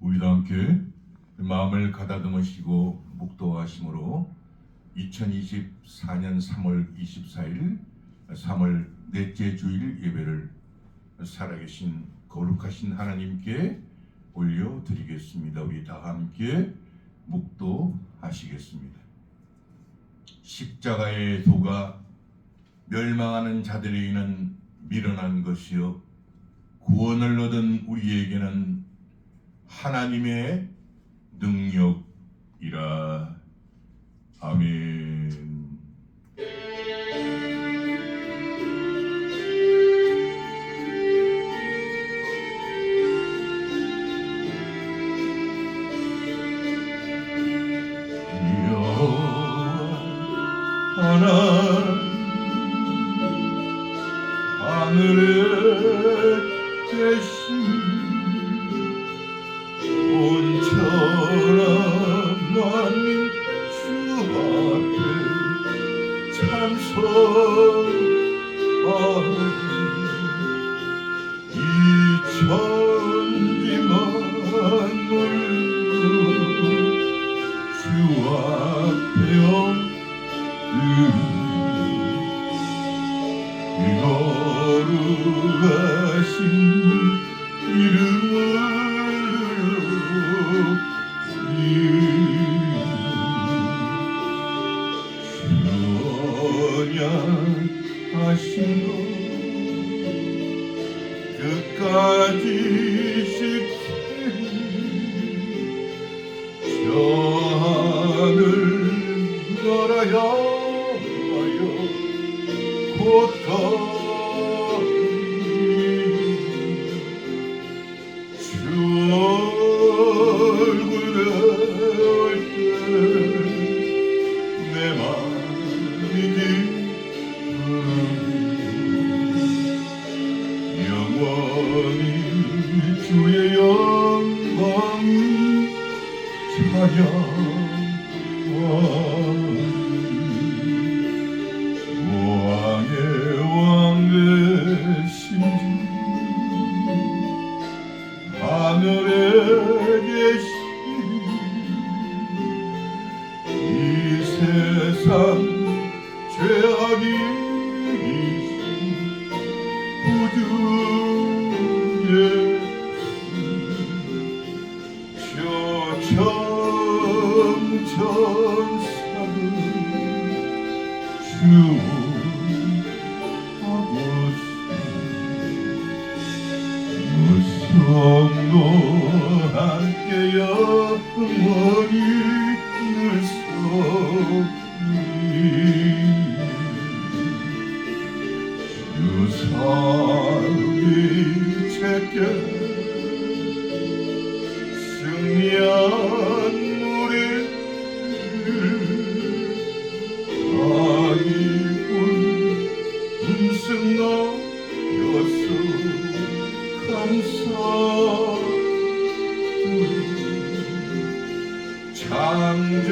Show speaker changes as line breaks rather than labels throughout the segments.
우리도 함께 마음을 가다듬으시고 묵도하심으로 2024년 3월 24일 3월 넷째 주일 예배를 살아계신 거룩하신 하나님께 올려드리겠습니다. 우리 다 함께 묵도하시겠습니다. 십자가의 도가 멸망하는 자들에게는 미련한 것이요 구원을 얻은 우리에게는 하나님의 능력이라 아멘. 하나님 하늘에 계신 주도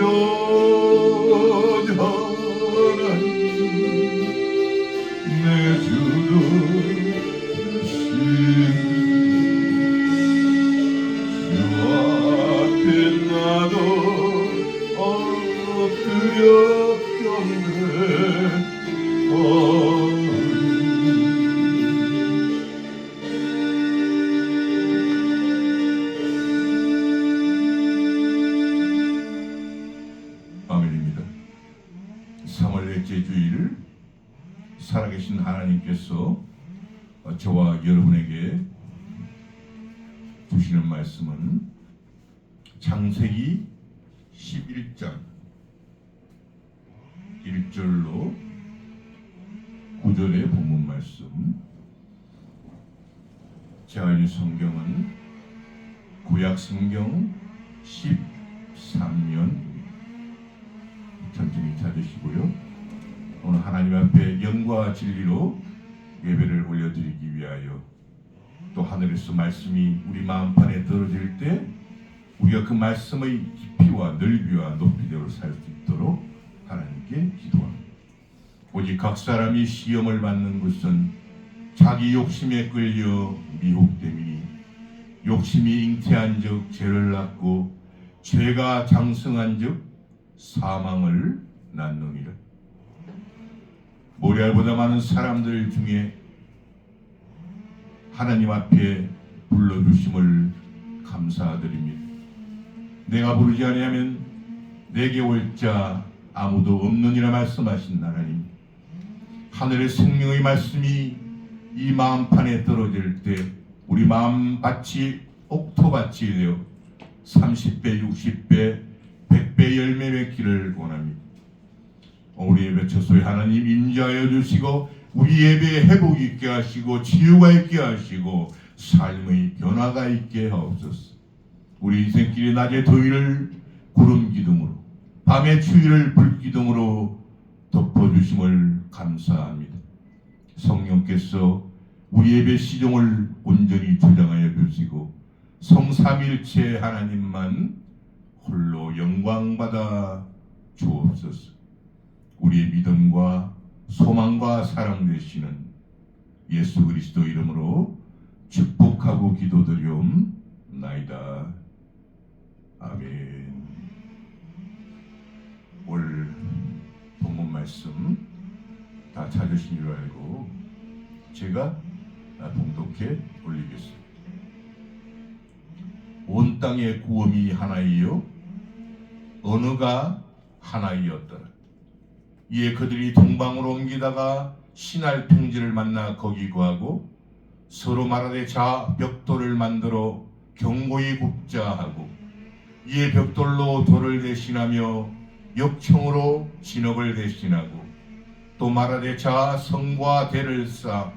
말씀 읽은 성경은 구약 성경 13년 천천히 찾으시고요. 오늘 하나님 앞에 영과 진리로 예배를 올려드리기 위하여 또 하늘에서 말씀이 우리 마음판에 들어질 때 우리가 그 말씀의 깊이와 넓이와 높이대로 살 수 있도록 하나님께 기도합니다. 오직 각 사람이 시험을 받는 것은 자기 욕심에 끌려 미혹됨이니 욕심이 잉태한 즉 죄를 낳고 죄가 장성한 즉 사망을 낳느니라 모리알보다 많은 사람들 중에 하나님 앞에 불러주심을 감사드립니다. 내가 부르지 아니하면 내게 올 자 아무도 없느니라 말씀하신 하나님. 하늘의 생명의 말씀이 이 마음판에 떨어질 때 우리 마음밭이 옥토밭이 되어 30배, 60배, 100배 열매 맺기를 원합니다. 우리 예배 처소에 하나님 인자하여 주시고 우리 예배에 회복 있게 하시고 치유가 있게 하시고 삶의 변화가 있게 하옵소서. 우리 인생길의 낮의 더위를 구름 기둥으로 밤의 추위를 불 기둥으로 덮어주심을 감사합니다. 성령께서 우리 예배 시종을 온전히 주장하여 주시고 성삼일체 하나님만 홀로 영광받아 주옵소서. 우리의 믿음과 소망과 사랑 되시는 예수 그리스도 이름으로 축복하고 기도드리옵나이다. 아멘. 올 본문 말씀 다 찾으신 줄 알고 제가 봉독해 올리겠습니다. 온 땅의 구원이 하나이요 언어가 하나이었더라. 이에 그들이 동방으로 옮기다가 신할 평지를 만나 거기 구하고 서로 말하되 자 벽돌을 만들어 경고히 굽자 하고 이에 벽돌로 돌을 대신하며 역청으로 진업을 대신하고 또 말하되 자 성과 대를 쌓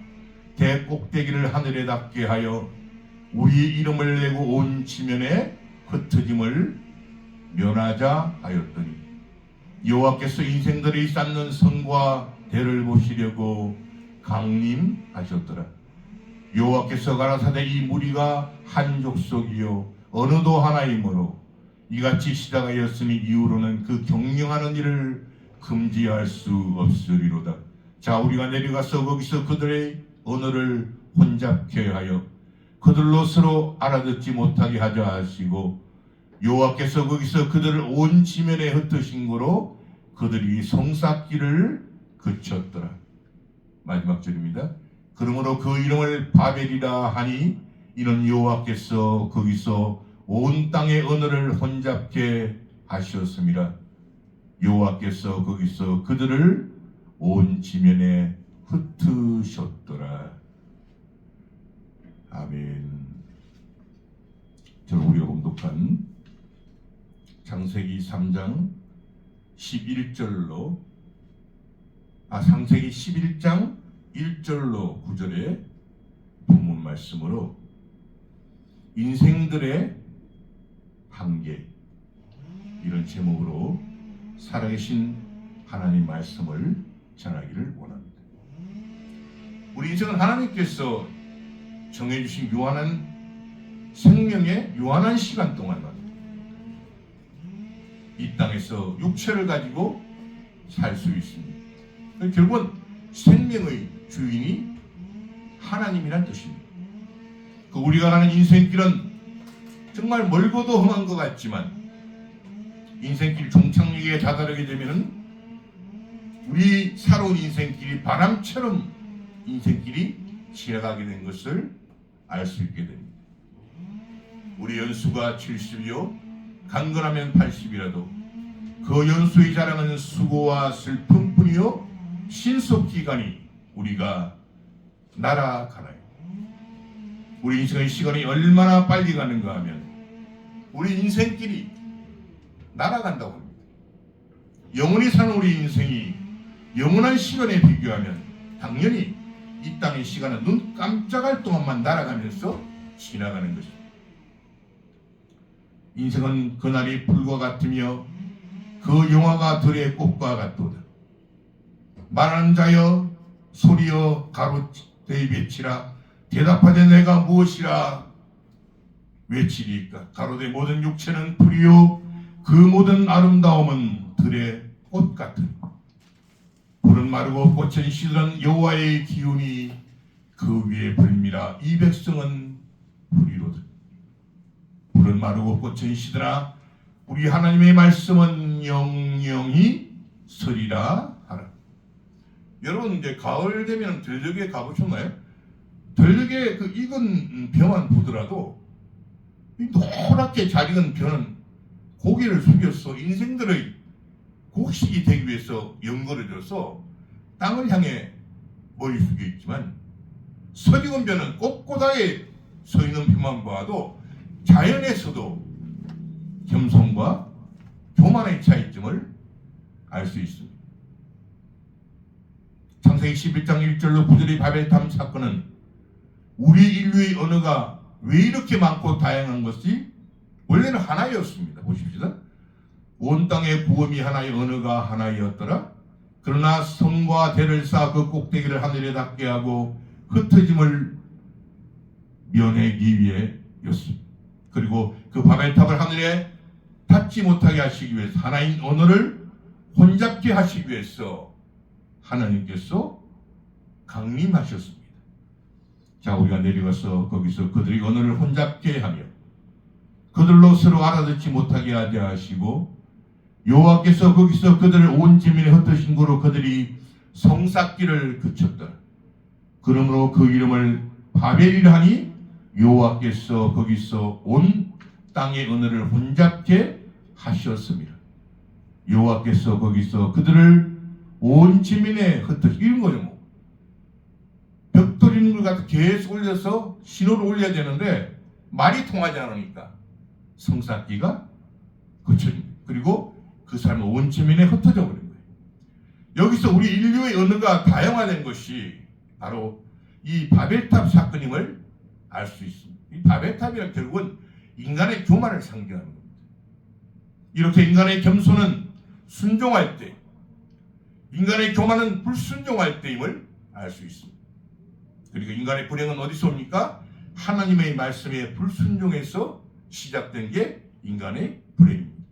대꼭대기를 하늘에 닿게 하여 우리 이름을 내고 온 지면에 흩어짐을 면하자 하였더니 여호와께서 인생들이 쌓는 성과 대를 보시려고 강림하셨더라. 여호와께서 가라사대 이 무리가 한 족속이요 어느 도 하나이므로 이같이 시작하였으니 이후로는 그 경영하는 일을 금지할 수 없으리로다. 자 우리가 내려가서 거기서 그들의 언어를 혼잡케 하여 그들로 서로 알아듣지 못하게 하자 하시고 여호와께서 거기서 그들을 온 지면에 흩으신 거로 그들이 성삭기를 그쳤더라. 마지막 절입니다. 그러므로 그 이름을 바벨이라 하니 이는 여호와께서 거기서 온 땅의 언어를 혼잡게 하셨습니다. 여호와께서 거기서 그들을 온 지면에 흩으셨더라. 아멘. 저는 우리가 공독한 창세기 3장 11절로 아 창세기 11장 1절로 9절의 본문 말씀으로 인생들의 한계 이런 제목으로 살아계신 하나님 말씀을 전하기를 원합니다. 우리 인생은 하나님께서 정해주신 유한한 생명의 유한한 시간 동안만 이 땅에서 육체를 가지고 살 수 있습니다. 결국은 생명의 주인이 하나님이란 뜻입니다. 그 우리가 가는 인생길은 정말 멀고도 험한 것 같지만 인생길 종착역에 다다르게 되면은 우리 살아온 인생길이 바람처럼 인생길이 지나가게 된 것을 알 수 있게 됩니다. 우리 연수가 70이요, 강건하면 80이라도 그 연수의 자랑은 수고와 슬픔뿐이요, 신속 기간이 우리가 날아가나요? 우리 인생의 시간이 얼마나 빨리 가는가 하면 우리 인생길이 날아간다고 합니다. 영원히 사는 우리 인생이 영원한 시간에 비교하면 당연히 이 땅의 시간은 눈 깜짝할 동안만 날아가면서 지나가는 것입니다. 인생은 그날이 불과 같으며 그 영화가 들의 꽃과 같도다. 말하는 자여 소리여 가로되 외치라 대답하되 내가 무엇이라 외치리까 가로되 모든 육체는 불이요 그 모든 아름다움은 들의 꽃 같으니 불은 마르고 꽃은 시들은 여호와의 기운이 그 위에 불미라 이 백성은 불이로다 마르고 꽂힌 시들아 우리 하나님의 말씀은 영영이 서리라 하라. 여러분 이제 가을 되면 들녘에 가보셨나요? 들녘에 그 익은 벼만 보더라도 이 노랗게 잘 익은 벼는 고개를 숙여서 인생들의 곡식이 되기 위해서 연거려져서 땅을 향해 머리 숙여 있지만 서익은 벼는 꼿꼿하게 서 있는 벼만 봐도 자연에서도 겸손과 교만의 차이점을 알 수 있습니다. 창세기 11장 1절로 9절의 바벨탑 사건은 우리 인류의 언어가 왜 이렇게 많고 다양한 것이 원래는 하나였습니다. 보십시다. 온 땅의 구음이 하나의 언어가 하나였더라. 그러나 성과 대를 쌓아 그 꼭대기를 하늘에 닿게 하고 흩어짐을 면하기 위해였습니다. 그리고 그 바벨탑을 하늘에 닿지 못하게 하시기 위해서 하나인 언어를 혼잡게 하시기 위해서 하나님께서 강림하셨습니다. 자, 우리가 내려가서 거기서 그들의 언어를 혼잡게 하며 그들로 서로 알아듣지 못하게 하게 하시고 여호와께서 거기서 그들을 온 지면에 흩으신 거로 그들이 성삭기를 그쳤다. 그러므로 그 이름을 바벨이라 하니 여호와께서 거기서 온 땅의 언어를 혼잡게 하셨습니다. 여호와께서 거기서 그들을 온 흩으시 이런 거죠. 뭐. 벽 돌리는 걸 갖다 계속 올려서 신호를 올려야 되는데 말이 통하지 않으니까 성삭기가 그쳐집니다. 그리고 그 사람은 온 지면에 흩어져 버린 거예요. 여기서 우리 인류의 언어가 다양화된 것이 바로 이 바벨탑 사건임을 알 수 있습니다. 이 바벨탑이란 결국은 인간의 교만을 상징하는 겁니다. 이렇게 인간의 겸손은 순종할 때, 인간의 교만은 불순종할 때임을 알 수 있습니다. 그리고 인간의 불행은 어디서 옵니까? 하나님의 말씀에 불순종해서 시작된 게 인간의 불행입니다.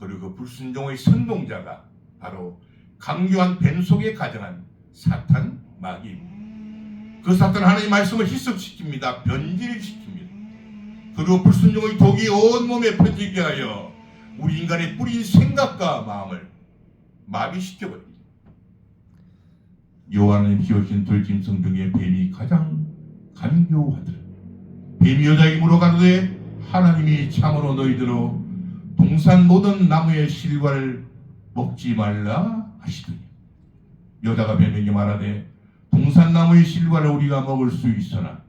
그리고 그 불순종의 선동자가 바로 강교한 뱀 속에 가정한 사탄 마귀입니다. 그 사탄 하나님 말씀을 희석시킵니다. 변질시킵니다. 그리고 불순종의 독이 온 몸에 퍼지게 하여 우리 인간의 뿌린 생각과 마음을 마비시켜버립니다. 요한은 키우신 돌짐승 중에 뱀이 가장 간교하더라. 뱀이 여자에게 물어가는데 하나님이 참으로 너희들로 동산 모든 나무의 실과를 먹지 말라 하시더니 여자가 뱀에게 말하되 동산 나무의 실과를 우리가 먹을 수 있으나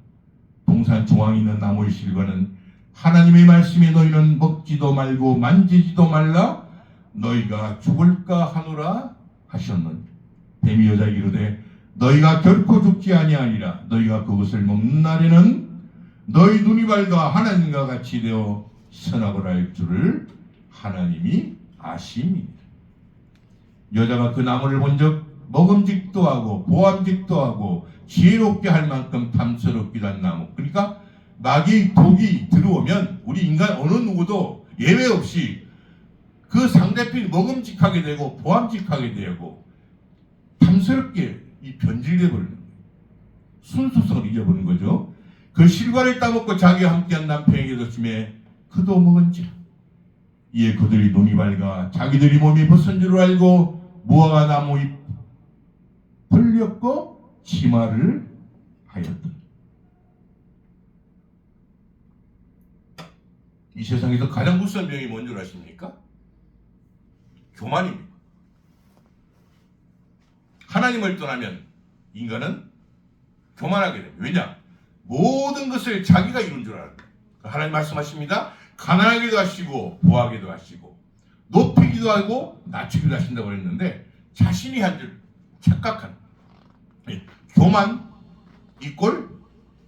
동산 중앙에 있는 나무의 실과는 하나님의 말씀에 너희는 먹지도 말고 만지지도 말라 너희가 죽을까 하노라 하셨느니 뱀이 여자에게 이르되 너희가 결코 죽지 아니하리라. 너희가 그것을 먹는 날에는 너희 눈이 밝아 하나님과 같이 되어 선악을 알 줄을 하나님이 아심이니라 여자가 그 나무를 본적 먹음직도 하고 보암직도 하고 지혜롭게 할 만큼 탐스럽기도 한 나무 그러니까 마귀 독이 들어오면 우리 인간 어느 누구도 예외 없이 그 상대편이 먹음직하게 되고 보암직하게 되고 탐스럽게 이 변질돼 버리는 거예요. 순수성을 잊어버리는 거죠. 그 실과를 따먹고 자기와 함께한 남편에게도 주매 그도 먹은지라. 이에 그들이 눈이 밝아 자기들이 몸이 벗은 줄 알고 무화과 나무 잎 벌렸고 치마를 하였다. 이 세상에서 가장 무서운 병이 뭔 줄 아십니까? 교만입니다. 하나님을 떠나면 인간은 교만하게 됩니다. 왜냐? 모든 것을 자기가 이룬 줄 알아요. 하나님 말씀하십니다. 가난하기도 하시고 부하기도 하시고 높이기도 하고 낮추기도 하신다고 했는데 자신이 한 줄 착각한 예, 교만 이꼴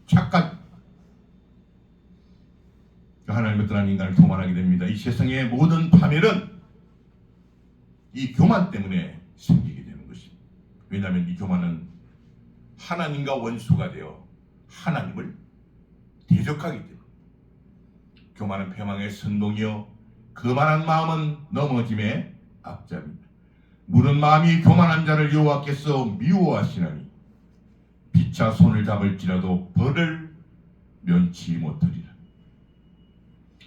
착각 하나님을 떠난 인간을 교만하게 됩니다. 이 세상의 모든 파멸은 이 교만 때문에 생기게 되는 것입니다. 왜냐하면 이 교만은 하나님과 원수가 되어 하나님을 대적하기 때문에 교만은 패망의 선동이요 거만한 마음은 넘어짐의 앞잡입니다. 무른 마음이 교만한 자를 여호와께서 미워하시나니 피차 손을 잡을지라도 벌을 면치 못하리라.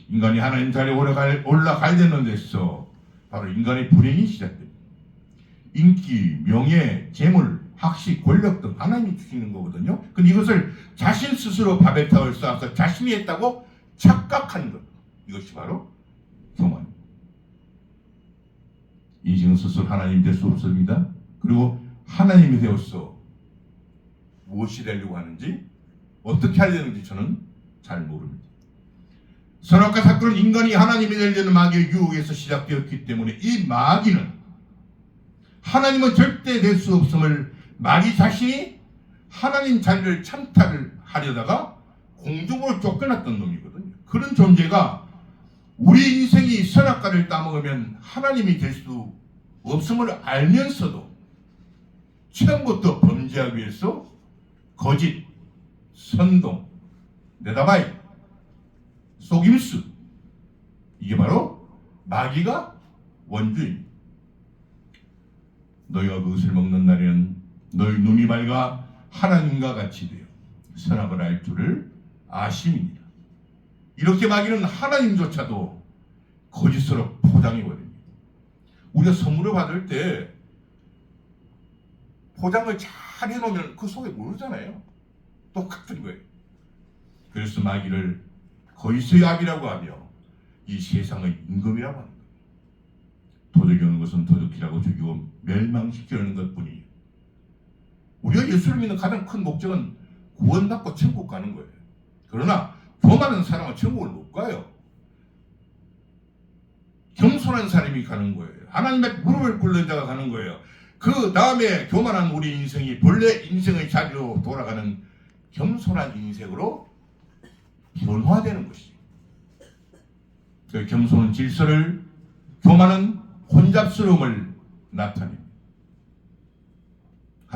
인간이 하나님 자리에 올라갈, 올라갈 되는 데서 바로 인간의 불행이 시작됩니다. 인기, 명예, 재물, 학식, 권력 등 하나님이 주시는 거거든요. 근데 이것을 자신 스스로 바벨탑을 쌓아서 자신이 했다고 착각하는 것. 이것이 바로 교만입니다. 인생은 스스로 하나님 될 수 없습니다. 그리고 하나님이 되어서 무엇이 되려고 하는지 어떻게 되는지 저는 잘 모릅니다. 선악과 사건은 인간이 하나님이 되려는 마귀의 유혹에서 시작되었기 때문에 이 마귀는 하나님은 절대 될 수 없음을 마귀 자신이 하나님 자리를 찬탈을 하려다가 공중으로 쫓겨났던 놈이거든요. 그런 존재가 우리 인생이 선악과를 따먹으면 하나님이 될수 없음을 알면서도 처음부터 범죄하기 위해서 거짓, 선동, 내다바이, 속임수 이게 바로 마귀가 원주입니다. 너희가 그것을 먹는 날에는 너희 눈이 밝아 하나님과 같이 되어 선악을 알 줄을 아심이니라. 이렇게 마귀는 하나님조차도 거짓으로 포장해 버립니다. 우리가 선물을 받을 때 포장을 잘 해놓으면 그 속에 모르잖아요. 똑같은 거예요. 그래서 마귀를 거짓의 압이라고 하며 이 세상의 임금이라고 합니다. 도둑이 오는 것은 도둑이라고 죽이고 멸망시키려는 것뿐이에요. 우리가 예수를 믿는 가장 큰 목적은 구원받고 천국 가는 거예요. 그러나 교만한 사람은 천국을 못 가요. 겸손한 사람이 가는 거예요. 하나님의 무릎을 꿇는 자가 가는 거예요. 그 다음에 교만한 우리 인생이 본래 인생의 자리로 돌아가는 겸손한 인생으로 변화되는 것이죠. 그 겸손은 질서를, 교만은 혼잡스러움을 나타냅니다.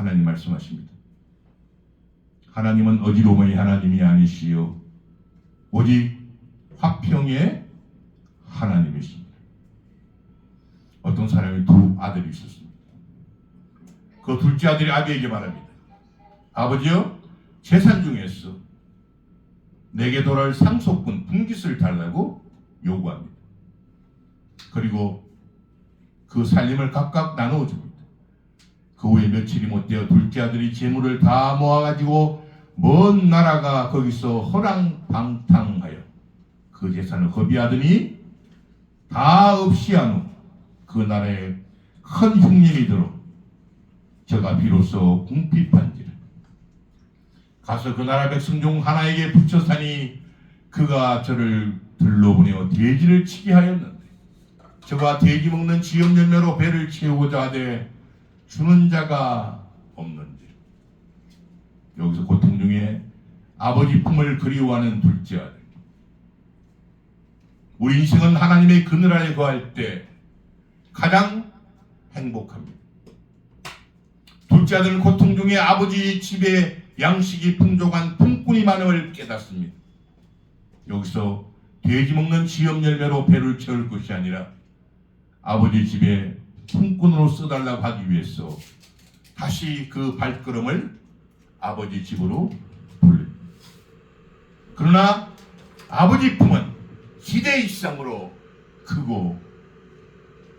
하나님 말씀하십니다. 하나님은 어지러움의 하나님이 아니시요 오직 화평의 하나님이십니다. 어떤 사람이 두 아들이 있었습니다. 그 둘째 아들이 아비에게 말합니다. 아버지요, 재산 중에서 내게 돌아올 상속분 분깃을 달라고 요구합니다. 그리고 그 살림을 각각 나누어 줍니다. 그 후에 며칠이 못 되어 둘째 아들이 재물을 다 모아가지고 먼 나라가 거기서 허랑방탕하여 그 재산을 거비하더니 다 없이 한 후 그 나라에 큰 흉년이 들어 저가 비로소 궁핍한지라 가서 그 나라 백성 중 하나에게 붙여 사니 그가 저를 들러보내어 돼지를 치게 하였는데 저가 돼지 먹는 지역 열매로 배를 채우고자 하되 주는 자가 없는지 여기서 고통 중에 아버지 품을 그리워하는 둘째 아들 우리 인생은 하나님의 그늘 아래 거할 때 가장 행복합니다. 둘째 아들은 고통 중에 아버지 집에 양식이 풍족한 품꾼이 많음을 깨닫습니다. 여기서 돼지 먹는 지엽 열매로 배를 채울 것이 아니라 아버지 집에 품꾼으로 써달라고 하기 위해서 다시 그 발걸음을 아버지 집으로 돌립니다. 그러나 아버지 품은 기대 이상으로 크고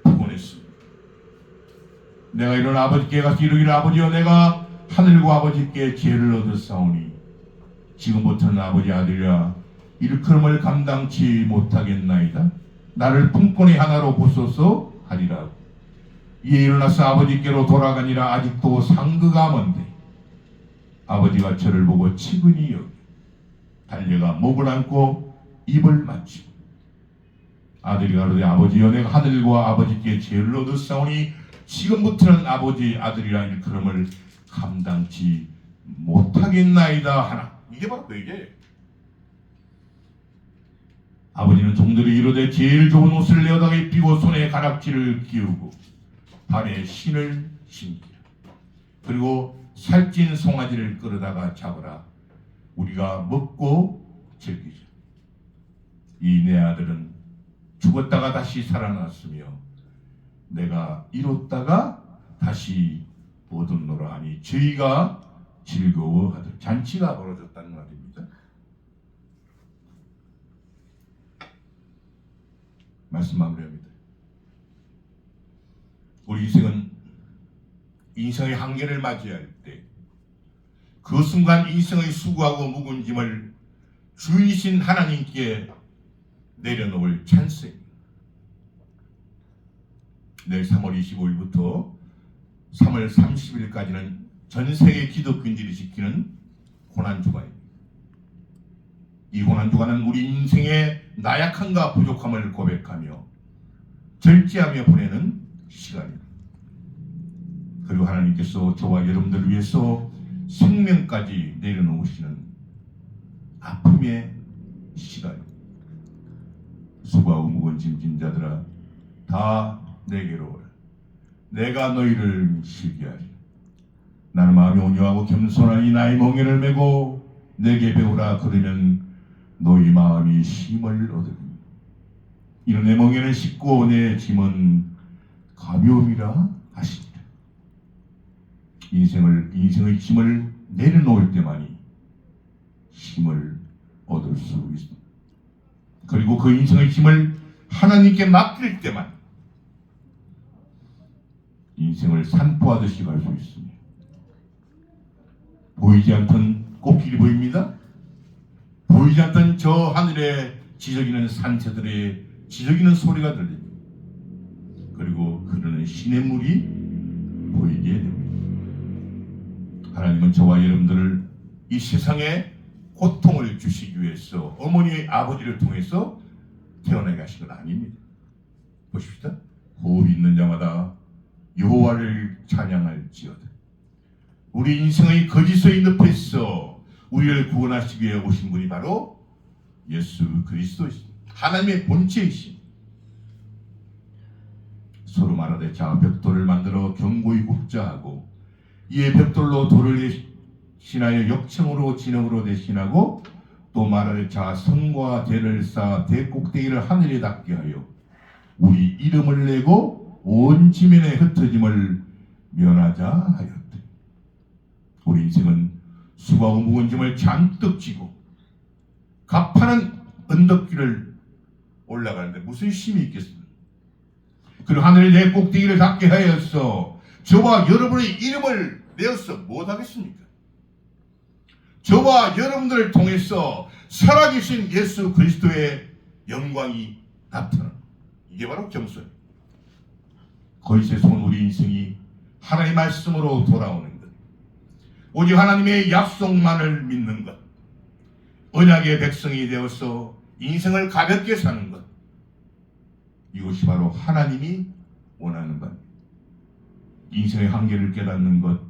피곤했습니다. 내가 이런 아버지께 가서 이르기를 아버지여 내가 하늘과 아버지께 죄를 얻었사오니 지금부터는 아버지 아들이라 일컬음을 감당치 못하겠나이다. 나를 품꾼의 하나로 보소서 하리라. 이에 일어나서 아버지께로 돌아가니라 아직도 상그가 먼데 아버지가 저를 보고 치근히 여기 달려가 목을 안고 입을 맞추고 아들이 가로되 아버지여 내가 하늘과 아버지께 죄를 얻었사오니 지금부터는 아버지 아들이라 일컬음을 감당치 못하겠나이다 하나. 이게 바로 그 얘기예요 아버지는 종들이 이르되 제일 좋은 옷을 내어다가 입히고 손에 가락지를 끼우고 발에 신을 신기라 그리고 살찐 송아지를 끌어다가 잡으라 우리가 먹고 즐기자 이 내 아들은 죽었다가 다시 살아났으며 내가 이뤘다가 다시 얻었노라 하니 저희가 즐거워하듯 잔치가 벌어졌다는 말입니다. 말씀 마무리합니다. 우리 인생은 인생의 한계를 맞이할 때 그 순간 인생의 수고하고 묵은 짐을 주이신 하나님께 내려놓을 찬스입니다. 내일 3월 25일부터 3월 30일까지는 전 세계 기독교인들이 지키는 고난 주간입니다. 이 고난 주간은 우리 인생의 나약함과 부족함을 고백하며 절제하며 보내는 시간입니다. 그리고 하나님께서 저와 여러분들을 위해서 생명까지 내려놓으시는 아픔의 시간입니다. 수고하고 무거운 짐진 자들아 다 내게로 오라. 내가 너희를 쉬게 하리. 나는 마음이 온유하고 겸손하니 나의 멍에를 메고 내게 배우라 그러면 너희 마음이 힘을 얻으리. 이는 내 멍에는 쉽고 내 짐은 가벼움이라 하시니라. 인생을 인생의 짐을 내려놓을 때만이 힘을 얻을 수 있습니다. 그리고 그 인생의 짐을 하나님께 맡길 때만 인생을 산포하듯이 갈 수 있습니다. 보이지 않던 꽃길이 보입니다. 보이지 않던 저 하늘에 지저귀는 산새들의 지저귀는 소리가 들립니다. 흐르는 시냇물이 보이게 됩니다. 하나님은 저와 여러분들을 이 세상에 고통을 주시기 위해서 어머니 아버지를 통해서 태어나게 하신 건 아닙니다. 보십시다. 호흡이 있는 자마다 여호와를 찬양할지어다. 우리 인생의 거짓의 늪에서 우리를 구원하시기 위해 오신 분이 바로 예수 그리스도이십니다. 하나님의 본체이신 서로 말하되 자 벽돌을 만들어 견고히 굽자 하고 이에 벽돌로 돌을 대신하여 역청으로 진흙으로 대신하고 또 말하되 자 성과 대를 쌓아 대꼭대기를 하늘에 닿게 하여 우리 이름을 내고 온 지면에 흩어짐을 면하자 하였다. 우리 인생은 수고하고 무거운 짐을 잔뜩 지고 가파른 언덕길을 올라가는데 무슨 힘이 있겠습니까? 그리고 하늘에 내 꼭대기를 닿게 하였어. 저와 여러분의 이름을 내어서 못하겠습니까? 저와 여러분들을 통해서 살아계신 예수 그리스도의 영광이 나타나. 이게 바로 겸손입니다. 거짓에서 온 우리 인생이 하나님의 말씀으로 돌아오는 것. 오직 하나님의 약속만을 믿는 것. 언약의 백성이 되어서 인생을 가볍게 사는 것. 이것이 바로 하나님이 원하는 것. 인생의 한계를 깨닫는 것.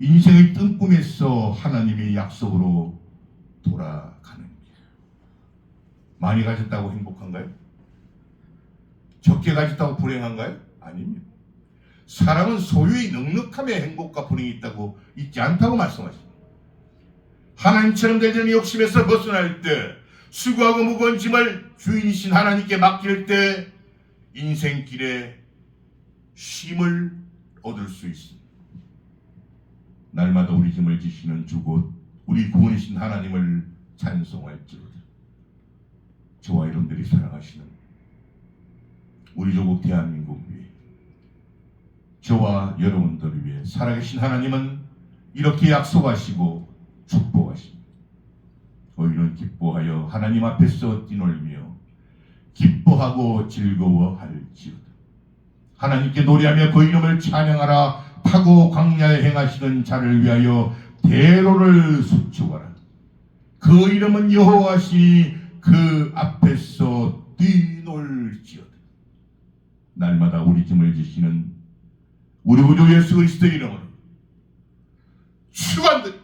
인생의 뜬꿈에서 하나님의 약속으로 돌아가는 것. 많이 가졌다고 행복한가요? 적게 가졌다고 불행한가요? 아닙니다. 사람은 소유의 넉넉함에 행복과 불행이 있다고 있지 않다고 말씀하십니다. 하나님처럼 되려는 욕심에서 벗어날 때 수고하고 무거운 짐을 주인이신 하나님께 맡길 때 인생길에 쉼을 얻을 수 있습니다. 날마다 우리 짐을 지시는 주곧 우리 구원이신 하나님을 찬송할지로다. 저와 여러분들이 사랑하시는 우리 조국 대한민국 위해 저와 여러분들을 위해 살아계신 하나님은 이렇게 약속하시고 축복하십니다. 우리는 기뻐하여 하나님 앞에서 뛰놀며 기뻐하고 즐거워할지어다. 하나님께 노래하며 그 이름을 찬양하라. 파고 광야에 행하시는 자를 위하여 대로를 수축하라. 그 이름은 여호와시니 그 앞에서 뛰놀지어다. 날마다 우리 짐을 지시는 우리 구주 예수 그리스도의 이름으로 축원드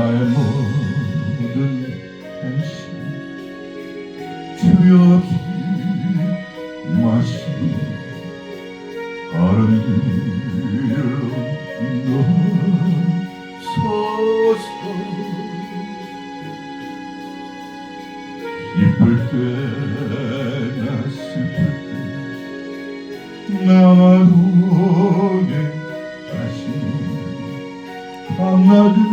나의 모든 한심 주여 마시고 바른 길로 인도소서 이쁠 때나 슬플 때 나만 오게 다시 만나주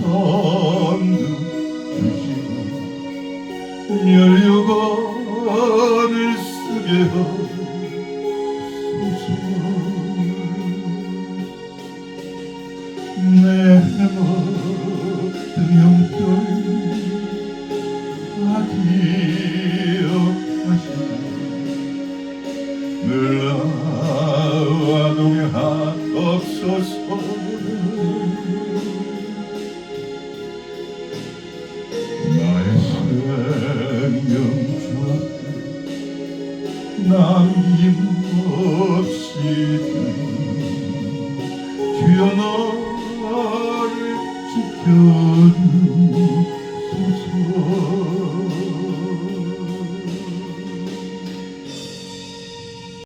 천두 주시고 연료관을 쓰게 하고